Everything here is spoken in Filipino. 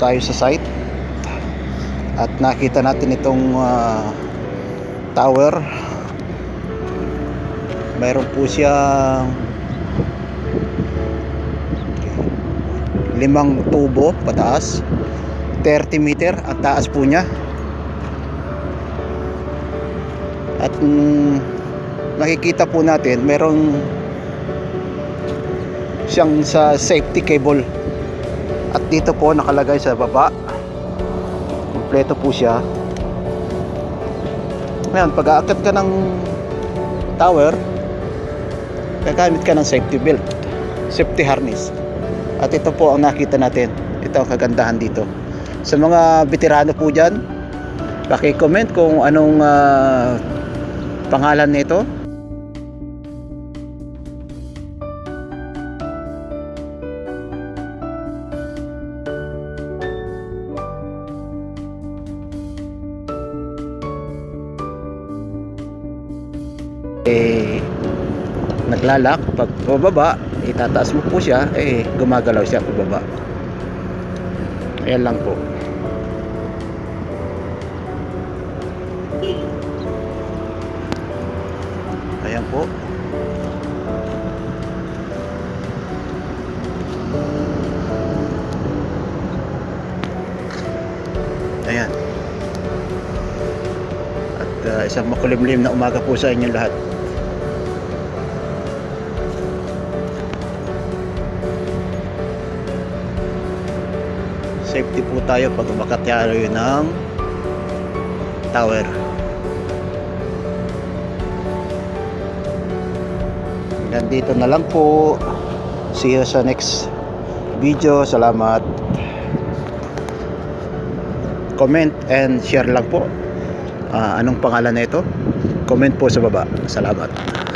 tayo sa site. At nakita natin itong ah, tower. Mayroon po siyang limang tubo pataas. 30 meter ang taas po niya. At mm, nakikita po natin merong siyang sa safety cable at dito po nakalagay sa baba. Kompleto po siya. Ngayon pag aakyat ka ng tower gagamit ka ng safety belt safety harness. At ito po ang nakita natin. Ito ang kagandahan dito. Sa mga veterano po dyan paki-comment kung anong ah, pangalan nito eh naglalak. Pag pababa itataas mo po siya eh gumagalaw siya pababa. Ayan lang po. Ayan po uh, isang makulimlim na umaga po sa inyo lahat. Safety po tayo pag umakyat ng tower. Nandito na lang po. See you sa next video. Salamat. Comment and share lang po Ah, anong pangalan na ito? Comment po sa baba. Salamat